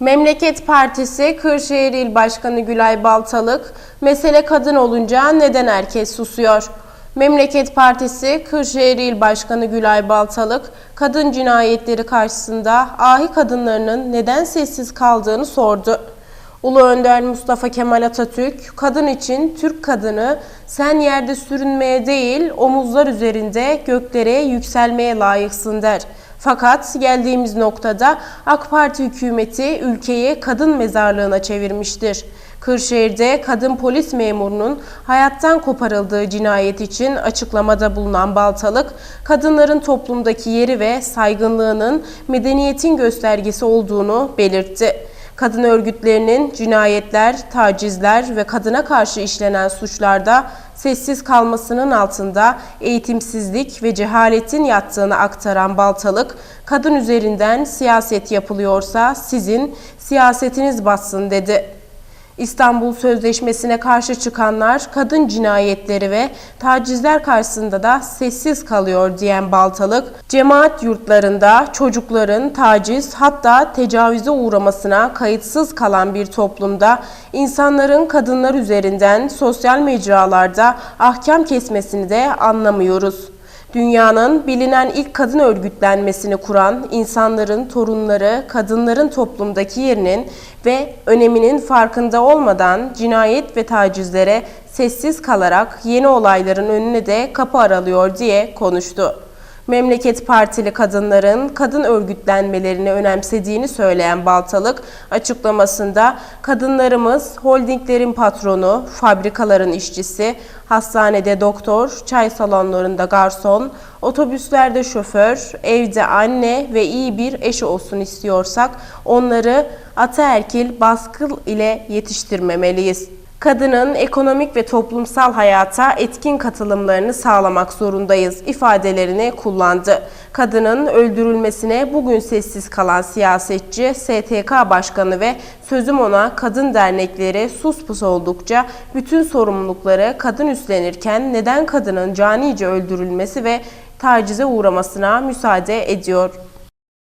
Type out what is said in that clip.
Memleket Partisi Kırşehir İl Başkanı Gülay Baltalık, mesele kadın olunca neden herkes susuyor? Memleket Partisi Kırşehir İl Başkanı Gülay Baltalık, kadın cinayetleri karşısında ahi kadınlarının neden sessiz kaldığını sordu. Ulu Önder Mustafa Kemal Atatürk, kadın için Türk kadını sen yerde sürünmeye değil omuzlar üzerinde göklere yükselmeye layıksın der. Fakat geldiğimiz noktada AK Parti hükümeti ülkeyi kadın mezarlığına çevirmiştir. Kırşehir'de kadın polis memurunun hayattan koparıldığı cinayet için açıklamada bulunan Baltalık, kadınların toplumdaki yeri ve saygınlığının medeniyetin göstergesi olduğunu belirtti. Kadın örgütlerinin cinayetler, tacizler ve kadına karşı işlenen suçlarda sessiz kalmasının altında eğitimsizlik ve cehaletin yattığını aktaran Baltalık, kadın üzerinden siyaset yapılıyorsa sizin siyasetiniz batsın dedi. İstanbul Sözleşmesi'ne karşı çıkanlar kadın cinayetleri ve tacizler karşısında da sessiz kalıyor diyen Baltalık, cemaat yurtlarında çocukların taciz hatta tecavüze uğramasına kayıtsız kalan bir toplumda insanların kadınlar üzerinden sosyal mecralarda ahkam kesmesini de anlamıyoruz. Dünyanın bilinen ilk kadın örgütlenmesini kuran insanların torunları kadınların toplumdaki yerinin ve öneminin farkında olmadan cinayet ve tacizlere sessiz kalarak yeni olayların önüne de kapı aralıyor diye konuştu. Memleket Partili kadınların kadın örgütlenmelerini önemsediğini söyleyen Baltalık açıklamasında kadınlarımız holdinglerin patronu, fabrikaların işçisi, hastanede doktor, çay salonlarında garson, otobüslerde şoför, evde anne ve iyi bir eşi olsun istiyorsak onları ataerkil baskı ile yetiştirmemeliyiz kadının ekonomik ve toplumsal hayata etkin katılımlarını sağlamak zorundayız ifadelerini kullandı. Kadının öldürülmesine bugün sessiz kalan siyasetçi, STK Başkanı ve sözüm ona kadın dernekleri sus pus oldukça bütün sorumlulukları kadın üstlenirken neden kadının canice öldürülmesi ve tacize uğramasına müsaade ediyor?